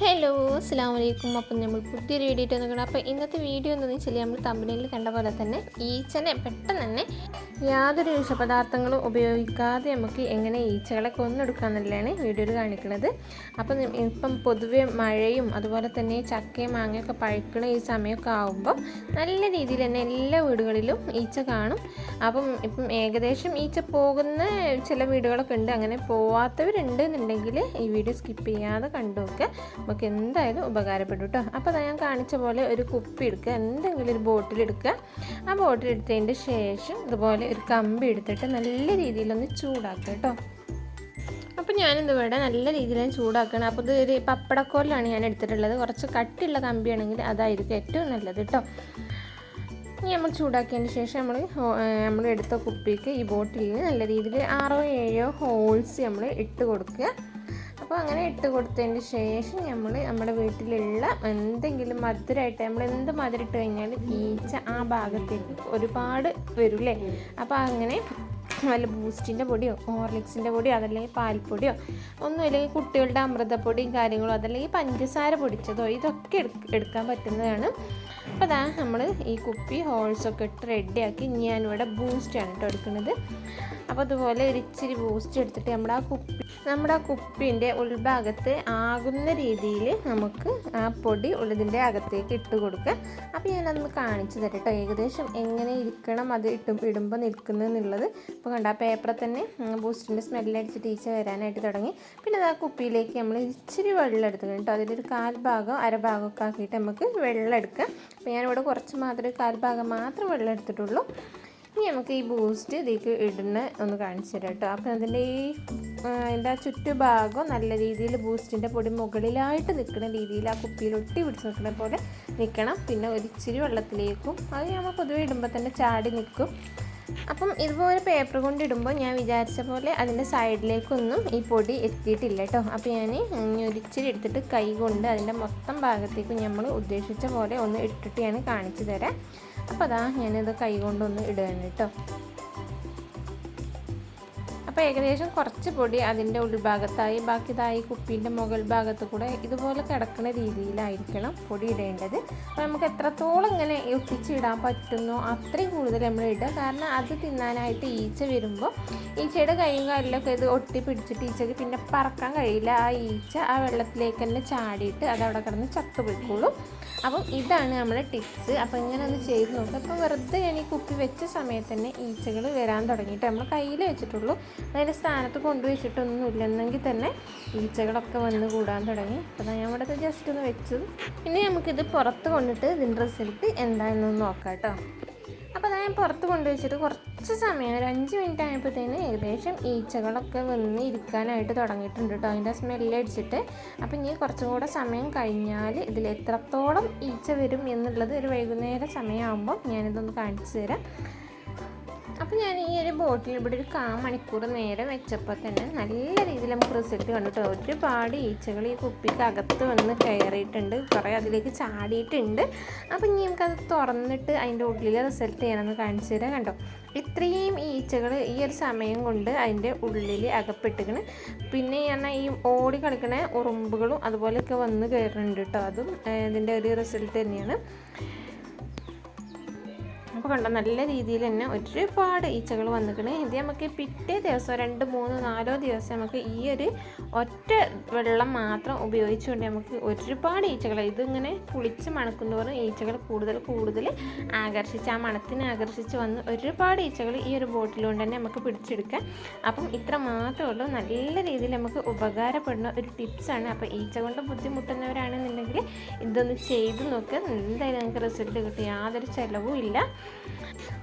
Hello അസ്സാം വലൈക്കും അപ്പം നമ്മൾ പുതിയൊരു വീഡിയോ ഇട്ട് നോക്കണം അപ്പോൾ ഇന്നത്തെ വീഡിയോ എന്താണെന്ന് വെച്ചാൽ നമ്മൾ തമ്പനിയിൽ കണ്ട പോലെ തന്നെ ഈച്ചനെ പെട്ടെന്ന് തന്നെ യാതൊരു വിഷപദാർത്ഥങ്ങളും ഉപയോഗിക്കാതെ നമുക്ക് എങ്ങനെ ഈച്ചകളെ കൊന്നെടുക്കാമെന്നുള്ളതാണ് വീഡിയോയിൽ കാണിക്കുന്നത്. അപ്പം ഇപ്പം പൊതുവെ മഴയും അതുപോലെ തന്നെ ചക്കയും മാങ്ങയൊക്കെ പഴുക്കണ ഈ സമയമൊക്കെ ആകുമ്പോൾ നല്ല രീതിയിൽ തന്നെ എല്ലാ വീടുകളിലും ഈച്ച കാണും. അപ്പം ഇപ്പം ഏകദേശം ഈച്ച പോകുന്ന ചില വീടുകളൊക്കെ ഉണ്ട്. അങ്ങനെ പോവാത്തവരുണ്ട് എന്നുണ്ടെങ്കിൽ ഈ വീഡിയോ സ്കിപ്പ് ചെയ്യാതെ കണ്ടു നോക്കുക നമുക്ക് എന്തായാലും ഉപകാരപ്പെടും കേട്ടോ അപ്പോൾ ഞാൻ കാണിച്ച പോലെ ഒരു കുപ്പി എടുക്കുക. എന്തെങ്കിലും ഒരു ബോട്ടിൽ എടുക്കുക. ആ ബോട്ടിൽ എടുത്തതിന്റെ ശേഷം ഇതുപോലെ ഒരു കമ്പി എടുത്തിട്ട് നല്ല രീതിയിലൊന്ന് ചൂടാക്കുക കേട്ടോ അപ്പോൾ ഞാനിത് ഇവിടെ നല്ല രീതിയിൽ ചൂടാക്കണം. അപ്പോൾ ഇത് ഒരു പപ്പടക്കോലാണ് ഞാൻ എടുത്തിട്ടുള്ളത്. കുറച്ച് കട്ടിയുള്ള കമ്പിയാണെങ്കിൽ അതായിരിക്കും ഏറ്റവും നല്ലത് കേട്ടോ ഇനി നമ്മൾ ചൂടാക്കിയതിന് ശേഷം നമ്മൾ നമ്മൾ എടുത്ത കുപ്പിക്ക് ഈ ബോട്ടിലിൽ നല്ല രീതിയിൽ ആറോ ഏഴോ ഹോൾസ് നമ്മൾ ഇട്ട് കൊടുക്കുക. അപ്പോൾ അങ്ങനെ ഇട്ട് കൊടുത്തതിന് ശേഷം നമ്മൾ നമ്മുടെ വീട്ടിലുള്ള എന്തെങ്കിലും മധുരമായിട്ട് നമ്മൾ എന്ത് മധുരം ഇട്ട് കഴിഞ്ഞാൽ ഈച്ച ആ ഭാഗത്തേക്ക് ഒരുപാട് വരില്ലേ? അപ്പോൾ അങ്ങനെ വല്ല ബൂസ്റ്റിന്റെ പൊടിയോ ഹോർലിക്സിന്റെ പൊടിയോ അതല്ലെങ്കിൽ പാൽപ്പൊടിയോ ഒന്നും ഇല്ലെങ്കിൽ കുട്ടികളുടെ അമൃതപ്പൊടിയും കാര്യങ്ങളോ അതല്ലെങ്കിൽ പഞ്ചസാര പൊടിച്ചതോ ഇതൊക്കെ എടുക്കാൻ പറ്റുന്നതാണ്. അപ്പോൾ അതാ നമ്മൾ ഈ കുപ്പി ഹോൾസൊക്കെ ഇട്ട് റെഡിയാക്കി ഞാനിവിടെ ബൂസ്റ്റാണ് കേട്ടോ എടുക്കുന്നത്. അപ്പോൾ അതുപോലെ ഒരു ഇച്ചിരി ബൂസ്റ്റ് എടുത്തിട്ട് നമ്മൾ ആ കുപ്പി നമ്മുടെ കുപ്പീന്റെ ഉൾഭാഗത്ത് ആകുന്ന രീതിയിൽ നമുക്ക് ആ പൊടി ഉള്ളതിന്റെ അകത്തേക്ക് ഇട്ട് കൊടുക്കുക. അപ്പോൾ ഞാനതൊന്ന് കാണിച്ചു തരാം കേട്ടോ ഏകദേശം എങ്ങനെ ഇരിക്കണം അത് ഇട്ടും ഇടുമ്പോൾ നിൽക്കുന്നത് എന്നുള്ളത്. ഇപ്പോൾ കണ്ട ആ പേപ്പറിൽ തന്നെ ബൂസ്റ്റിന്റെ സ്മെല്ലടിച്ച് ടീച്ചർ വരാനായിട്ട് തുടങ്ങി. പിന്നെ അത് ആ കുപ്പിയിലേക്ക് നമ്മൾ ഇച്ചിരി വെള്ളം എടുക്കണം കേട്ടോ അതിലൊരു കാൽ ഭാഗം അര ഭാഗമൊക്കെ ആക്കിയിട്ട് നമുക്ക് വെള്ളം എടുക്കാം. അപ്പോൾ ഞാനിവിടെ കുറച്ച് മാത്രമേ കാൽഭാഗം മാത്രം വെള്ളം എടുത്തിട്ടുള്ളൂ. ഇനി നമുക്ക് ഈ ബൂസ്റ്റ് ഇതിലേക്ക് ഇടുന്ന ഒന്ന് കാണിച്ചു തരാം കേട്ടോ. അപ്പം അതിന്റെ ഈ എന്താ ചുറ്റുഭാഗം നല്ല രീതിയിൽ ബൂസ്റ്റിന്റെ പൊടി മുകളിലായിട്ട് നിൽക്കുന്ന രീതിയിൽ ആ കുപ്പിയിൽ ഒട്ടി പിടിച്ച് നിൽക്കുന്ന പോലെ നിൽക്കണം. പിന്നെ ഒരിച്ചിരി വെള്ളത്തിലേക്കും അത് നമ്മൾ പൊതുവെ ഇടുമ്പോൾ തന്നെ ചാടി നിൽക്കും. അപ്പം ഇതുപോലെ പേപ്പർ കൊണ്ടിടുമ്പോൾ ഞാൻ വിചാരിച്ച പോലെ അതിന്റെ സൈഡിലേക്കൊന്നും ഈ പൊടി എത്തിയിട്ടില്ല കേട്ടോ. അപ്പോൾ ഞാൻ ഞൊരിച്ചിരി എടുത്തിട്ട് കൈ കൊണ്ട് അതിന്റെ മൊത്തം ഭാഗത്തേക്ക് നമ്മൾ ഉദ്ദേശിച്ച പോലെ ഒന്ന് ഇട്ടിട്ട് ഞാൻ കാണിച്ചു തരാം. അപ്പോൾ അതാ ഞാനിത് കൈ കൊണ്ടൊന്ന് ഇടുകയാണ് കേട്ടോ. അപ്പോൾ ഏകദേശം കുറച്ച് പൊടി അതിന്റെ ഉൾഭാഗത്തായി ബാക്കി ഇതായി കുപ്പീന്റെ മുകൾ ഭാഗത്ത് കൂടെ ഇതുപോലെ കിടക്കുന്ന രീതിയിലായിരിക്കണം പൊടി ഇടേണ്ടത്. അപ്പോൾ നമുക്ക് എത്രത്തോളം ഇങ്ങനെ ഒട്ടിച്ചിടാൻ പറ്റുന്നോ അത്രയും കൂടുതൽ നമ്മൾ ഇടുക. കാരണം അത് തിന്നാനായിട്ട് ഈച്ച വരുമ്പോൾ ഈച്ചയുടെ കൈയും കാലിലൊക്കെ ഇത് ഒട്ടി പിടിച്ചിട്ട് ഈച്ചക്ക് പിന്നെ പറക്കാൻ കഴിയില്ല. ആ ഈച്ച ആ വെള്ളത്തിലേക്ക് തന്നെ ചാടിയിട്ട് അത് അവിടെ കിടന്ന് ചത്തുപോയിക്കോളും. അപ്പം ഇതാണ് നമ്മുടെ ടിപ്സ്. അപ്പോൾ ഇങ്ങനെ ഒന്ന് ചെയ്ത് നോക്കുക അപ്പോൾ വെറുതെ ഞാൻ ഈ കുപ്പി വെച്ച സമയത്ത് തന്നെ ഈച്ചകൾ വരാൻ തുടങ്ങിയിട്ട് നമ്മൾ കയ്യിൽ വെച്ചിട്ടുള്ളൂ. അതിന്റെ സ്ഥാനത്ത് കൊണ്ടുവച്ചിട്ടൊന്നും ഇല്ലെന്നെങ്കിൽ തന്നെ ഈച്ചകളൊക്കെ വന്ന് കൂടാൻ തുടങ്ങി. അപ്പോൾ ഞാൻ ഇവിടെ ജസ്റ്റ് ഒന്ന് വെച്ചു. ഇനി നമുക്കിത് പുറത്ത് കൊണ്ടിട്ട് ഇതിന്റെ റിസൾട്ട് എന്താണെന്ന് നോക്കാം കേട്ടോ അപ്പോൾ ഞാൻ പുറത്ത് കൊണ്ടുവച്ചിട്ട് കുറച്ച് സമയം ഒരു അഞ്ച് മിനിറ്റ് ആയപ്പോഴത്തേന് ഏകദേശം ഈച്ചകളൊക്കെ വന്ന് ഇരിക്കാനായിട്ട് തുടങ്ങിയിട്ടുണ്ട് കേട്ടോ അതിന്റെ സ്മെല്ല് അടിച്ചിട്ട്. അപ്പോൾ ഇനി കുറച്ചും കൂടെ സമയം കഴിഞ്ഞാൽ ഇതിൽ എത്രത്തോളം ഈച്ച വരും എന്നുള്ളത് ഒരു വൈകുന്നേരം സമയമാകുമ്പോൾ ഞാനിതൊന്ന് കാണിച്ചു തരാം. അപ്പോൾ ഞാൻ ഈ ഒരു ബോട്ടിൽ ഇവിടെ ഒരു കാ മണിക്കൂർ നേരെ വെച്ചപ്പോൾ തന്നെ നല്ല രീതിയിൽ നമുക്ക് റിസൾട്ട് കണ്ടിട്ട് ഒരുപാട് ഈച്ചകൾ ഈ കുപ്പിക്ക് അകത്ത് വന്ന് കയറിയിട്ടുണ്ട്. കുറേ അതിലേക്ക് ചാടിയിട്ടുണ്ട്. അപ്പോൾ ഇനി നമുക്കത് തുറന്നിട്ട് അതിന്റെ ഉള്ളിലെ റിസൾട്ട് ചെയ്യണമെന്ന് കാണിച്ചു തരാം കണ്ടോ? ഇത്രയും ഈച്ചകൾ ഈ ഒരു സമയം കൊണ്ട് അതിന്റെ ഉള്ളിൽ അകപ്പെട്ടിക്കണ് പിന്നെ പറഞ്ഞാൽ ഈ ഓടി കളിക്കണ ഉറുമ്പുകളും അതുപോലെയൊക്കെ വന്ന് കയറുന്നുണ്ട് കേട്ടോ. അതും ഇതിന്റെ ഒരു റിസൾട്ട് തന്നെയാണ്. അപ്പോൾ കണ്ട നല്ല രീതിയിൽ തന്നെ ഒരുപാട് ഈച്ചകൾ വന്നിക്കണേ ഇത് നമുക്ക് പിറ്റേ ദിവസം രണ്ട് മൂന്ന് നാലോ ദിവസം നമുക്ക് ഈ ഒരു ഒറ്റ വെള്ളം മാത്രം ഉപയോഗിച്ചുകൊണ്ട് നമുക്ക് ഒരുപാട് ഈച്ചകൾ ഇതിങ്ങനെ പുളിച്ച് മണക്കുന്നതോറും ഈച്ചകൾ കൂടുതൽ കൂടുതൽ ആകർഷിച്ച് ആ മണത്തിനെ ആകർഷിച്ച് വന്ന് ഒരുപാട് ഈച്ചകൾ ഈ ഒരു ബോട്ടിലുകൊണ്ട് തന്നെ നമുക്ക് പിടിച്ചെടുക്കാം. അപ്പം ഇത്ര മാത്രമേ ഉള്ളൂ. നല്ല രീതിയിൽ നമുക്ക് ഉപകാരപ്പെടുന്ന ഒരു ടിപ്സാണ് അപ്പോൾ ഈച്ച കൊണ്ട് ബുദ്ധിമുട്ടുന്നവരാണെന്നുണ്ടെങ്കിൽ ഇതൊന്ന് ചെയ്ത് നോക്കുക എന്തായാലും നിങ്ങൾക്ക് റിസൾട്ട് കിട്ടും. യാതൊരു ചിലവും ഇല്ല.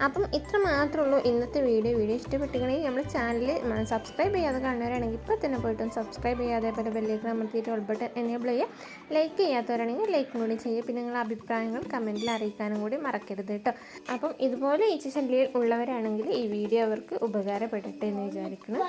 അപ്പം ഇത്ര മാത്രമേ ഉള്ളൂ ഇന്നത്തെ വീഡിയോ. വീഡിയോ ഇഷ്ടപ്പെട്ടുകയാണെങ്കിൽ നമ്മുടെ ചാനൽ സബ്സ്ക്രൈബ് ചെയ്യാതെ കാണുന്നവരാണെങ്കിൽ ഇപ്പോൾ തന്നെ പോയിട്ടും സബ്സ്ക്രൈബ് ചെയ്യാതെ പോലെ ബെല്ലേക്ക് അമർത്തിയിട്ട് ബട്ടൺ എനേബിൾ ചെയ്യുക. ലൈക്ക് ചെയ്യാത്തവരാണെങ്കിൽ ലൈക്കും കൂടി ചെയ്യുക. പിന്നെ നിങ്ങളുടെ അഭിപ്രായങ്ങൾ കമന്റിൽ അറിയിക്കാനും കൂടി മറക്കരുത് കേട്ടോ. അപ്പം ഇതുപോലെ ഈ ശല്യം ഉള്ളവരാണെങ്കിൽ ഈ വീഡിയോ അവർക്ക് ഉപകാരപ്പെടട്ടെ എന്ന് വിചാരിക്കണം